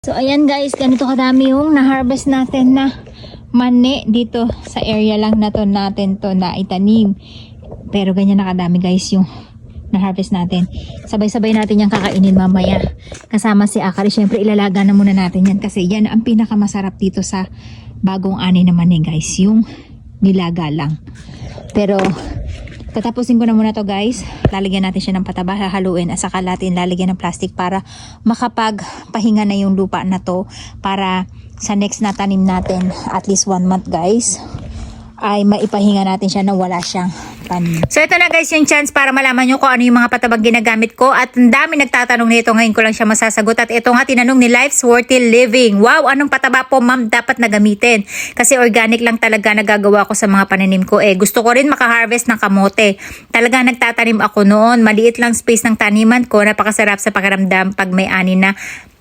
So ayan guys, ganito kadami yung na-harvest natin na mani dito sa area lang na to natin to na itanim. Pero ganyan na kadami guys yung na-harvest natin. Sabay-sabay natin yung kakainin mamaya. Kasama si Akari, syempre ilalaga na muna natin yan kasi yan ang pinakamasarap dito sa bagong ani na mani guys, yung nilaga lang. Pero Tatapusin ko na muna to guys. Lalagyan natin siya ng pataba, hahaluin at saka natin lalagyan ng plastic para makapagpahinga na yung lupa na to para sa next na tanim natin at least one month guys ay maipahinga natin siya na wala siyang tanim. So ito na guys yung chance para malaman nyo kung ano yung mga patabang ginagamit ko at ang dami nagtatanong nito ngayon ko lang siya masasagot at ito nga tinanong ni Life's Worthy Living. Wow, anong pataba po ma'am dapat na gamitin? Kasi organic lang talaga nagagawa ko sa mga pananim ko eh. Gusto ko rin makaharvest ng kamote. Talaga nagtatanim ako noon. Maliit lang space ng taniman ko. Napakasarap sa pakiramdam pag may ani na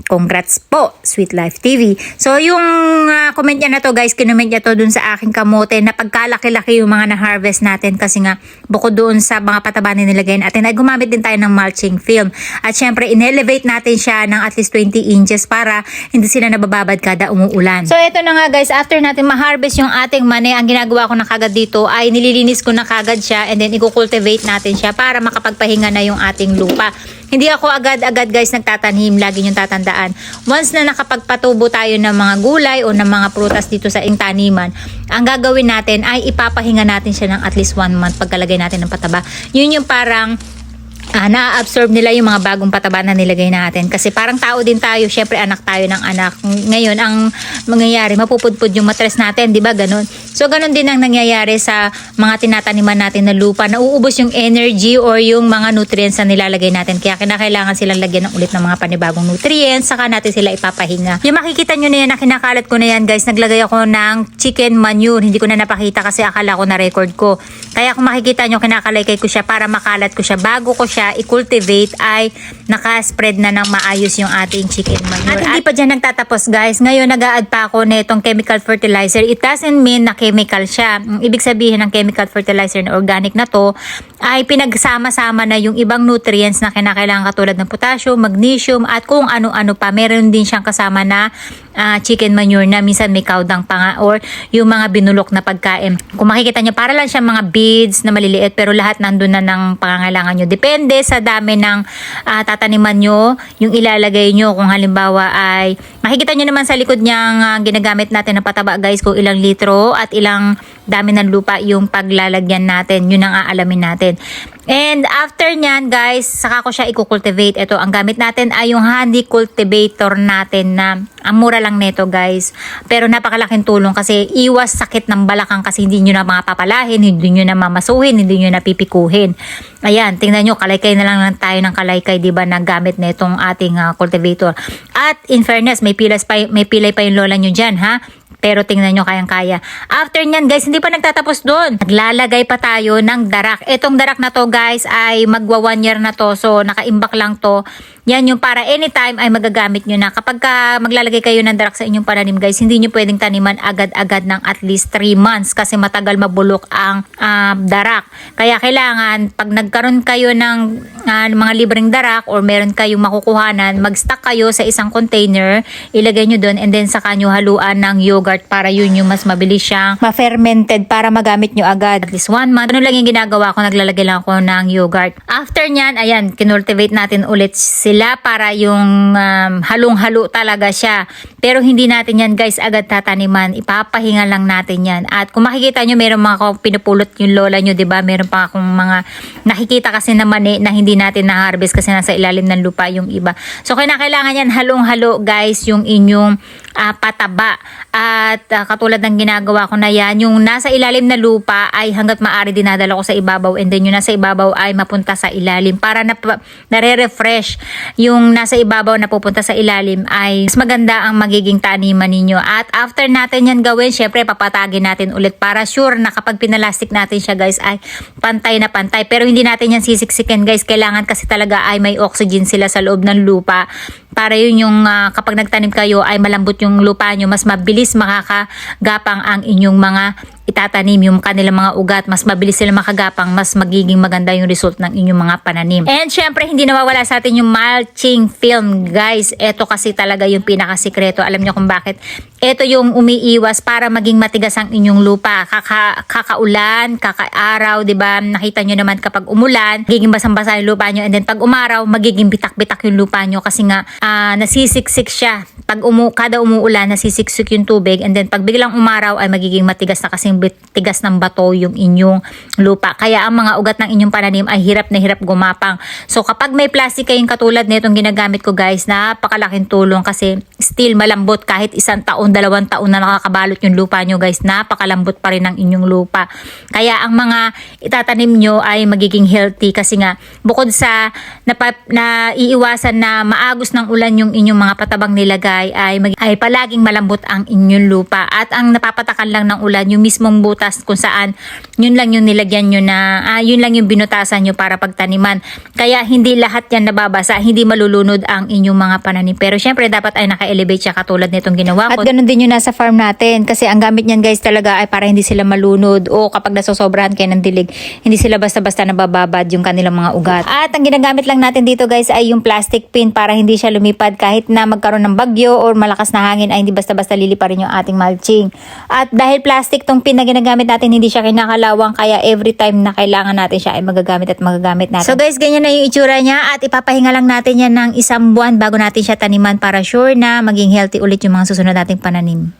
Congrats po, Sweet Life TV. So, yung ah, comment niya na to, guys, kinomment niya to dun sa aking kamote na pagkalaki-laki yung mga na-harvest natin kasi nga, bukod doon sa mga pataba na nilagay natin, ay gumamit din tayo ng mulching film. At syempre, in-elevate natin siya ng at least 20 inches para hindi sila nabababad kada umuulan. So, ito na nga guys, after natin ma-harvest yung ating mani, ang ginagawa ko na kagad dito ay nililinis ko na kagad siya and then i-cultivate natin siya para makapagpahinga na yung ating lupa. Hindi ako agad-agad guys nagtatanim, lagi yung tatandaan. Once na nakapagpatubo tayo ng mga gulay o ng mga prutas dito sa taniman, ang gagawin natin ay ipapahinga natin siya ng at least one month pagkalagay natin ng pataba. Yun yung parang ah, na-absorb nila yung mga bagong pataba na nilagay natin. Kasi parang tao din tayo, syempre anak tayo ng anak. Ngayon, ang mangyayari, mapupudpud yung matres natin, di ba? Ganon. So, ganon din ang nangyayari sa mga tinataniman natin na lupa. Nauubos yung energy or yung mga nutrients na nilalagay natin. Kaya kinakailangan silang lagyan ng ulit ng mga panibagong nutrients, saka natin sila ipapahinga. Yung makikita nyo na yan, na kinakalat ko na yan guys, naglagay ako ng chicken manure. Hindi ko na napakita kasi akala ko na record ko. Kaya kung makikita nyo, kinakalaykay ko siya para makalat ko siya. Bago ko siya i-cultivate ay nakaspread na ng maayos yung ating chicken manure. At hindi pa dyan nagtatapos guys. Ngayon nag-a-add pa ako nitong chemical fertilizer. It doesn't mean na chemical siya. Ibig sabihin ng chemical fertilizer na organic na to ay pinagsama-sama na yung ibang nutrients na kinakailangan katulad ng potassium, magnesium at kung ano-ano pa. Meron din siyang kasama na ah, chicken manure na minsan may kaudang pa nga or yung mga binulok na pagkain. Kung makikita nyo, para lang siya mga beads na maliliit pero lahat nandun na ng pangangailangan nyo. Depende sa dami ng ah, tataniman nyo, yung ilalagay nyo. Kung halimbawa ay, makikita nyo naman sa likod niyang ah, ginagamit natin na pataba guys kung ilang litro at ilang dami ng lupa yung paglalagyan natin. Yun ang aalamin natin. And after nyan guys, saka ko siya i-cultivate. Ito, ang gamit natin ay yung honey cultivator natin na ang mura lang nito guys. Pero napakalaking tulong kasi iwas sakit ng balakang kasi hindi nyo na mapapalahin, hindi nyo na mamasuhin, hindi nyo na pipikuhin. Ayan, tingnan nyo, kalaykay na lang lang tayo ng kalaykay, di ba, na gamit na itong ating ah, cultivator. At in fairness, may, pilas pa, may pilay pa yung lola nyo dyan, ha? Pero tingnan nyo kayang-kaya. After nyan guys, hindi pa nagtatapos doon. Naglalagay pa tayo ng darak. Itong darak na to guys ay magwa one year na to. So nakaimbak lang to. Yan yung para anytime ay magagamit nyo na. Kapag ka maglalagay kayo ng darak sa inyong pananim guys, hindi nyo pwedeng taniman agad-agad ng at least 3 months kasi matagal mabulok ang ah, darak. Kaya kailangan pag nagkaroon kayo ng ah, mga libreng darak or meron kayong makukuhanan, mag-stock kayo sa isang container, ilagay nyo doon and then saka nyo haluan ng yogurt para yun yung mas mabilis siyang ma-fermented para magamit nyo agad. At least one month. Ano lang yung ginagawa ko, naglalagay lang ako ng yogurt. After nyan, ayan, kinultivate natin ulit sila para yung um, halong-halo talaga siya. Pero hindi natin yan guys agad tataniman. Ipapahinga lang natin yan. At kung makikita nyo, meron mga pinupulot yung lola nyo, ba? Meron pa akong mga nakikita kasi na mani na hindi natin na-harvest kasi nasa ilalim ng lupa yung iba. So, kailangan yan halong-halo guys yung inyong ah, pataba. At ah, katulad ng ginagawa ko na yan, yung nasa ilalim na lupa ay hanggat maaari dinadala ko sa ibabaw and then yung nasa ibabaw ay mapunta sa ilalim para na, nare-refresh yung nasa ibabaw na pupunta sa ilalim ay mas maganda ang magiging taniman ninyo. At after natin yan gawin, syempre papatagin natin ulit para sure na kapag pinalastik natin siya guys ay pantay na pantay. Pero hindi natin yan sisiksikin guys. Kailangan kasi talaga ay may oxygen sila sa loob ng lupa para yun yung ah, kapag nagtanim kayo ay malambot yung lupa nyo, mas mabilis makakagapang ang inyong mga itatanim yung kanilang mga ugat, mas mabilis sila makagapang, mas magiging maganda yung result ng inyong mga pananim. And syempre, hindi nawawala sa atin yung mulching film, guys. Ito kasi talaga yung pinakasikreto. Alam niyo kung bakit? Ito yung umiiwas para maging matigas ang inyong lupa. Kaka, kakaulan, kakaaraw, di ba? Nakita nyo naman kapag umulan, magiging basang-basa yung lupa nyo. And then pag umaraw, magiging bitak-bitak yung lupa nyo kasi nga ah, nasisiksik siya. Pag umu kada umuulan, nasisiksik yung tubig. And then pag biglang umaraw, ay magiging matigas na kasi tigas ng bato yung inyong lupa. Kaya ang mga ugat ng inyong pananim ay hirap na hirap gumapang. So kapag may plastic kayong katulad nitong ginagamit ko guys, napakalaking tulong kasi still malambot kahit isang taon, dalawang taon na nakakabalot yung lupa nyo guys, napakalambot pa rin ang inyong lupa. Kaya ang mga itatanim nyo ay magiging healthy kasi nga bukod sa napa, na iiwasan na maagos ng ulan yung inyong mga patabang nilagay ay, mag, ay palaging malambot ang inyong lupa at ang napapatakan lang ng ulan yung mismong butas kung saan yun lang yung nilagyan nyo na ah, yun lang yung binutasan nyo para pagtaniman. Kaya hindi lahat yan nababasa, hindi malulunod ang inyong mga pananim. Pero syempre dapat ay naka-elevate siya katulad nitong ginawa ko. At din yung nasa farm natin kasi ang gamit niyan guys talaga ay para hindi sila malunod o kapag nasosobrahan kayo ng dilig, hindi sila basta-basta nabababad yung kanilang mga ugat. At ang ginagamit lang natin dito guys ay yung plastic pin para hindi siya lumipad kahit na magkaroon ng bagyo or malakas na hangin ay hindi basta-basta liliparin yung ating mulching. At dahil plastic tong pin na ginagamit natin, hindi siya kinakalawang kaya every time na kailangan natin siya ay magagamit at magagamit natin. So guys, ganyan na yung itsura niya at ipapahinga lang natin yan ng isang buwan bago natin siya taniman para sure na maging healthy ulit yung mga susunod nating pananim.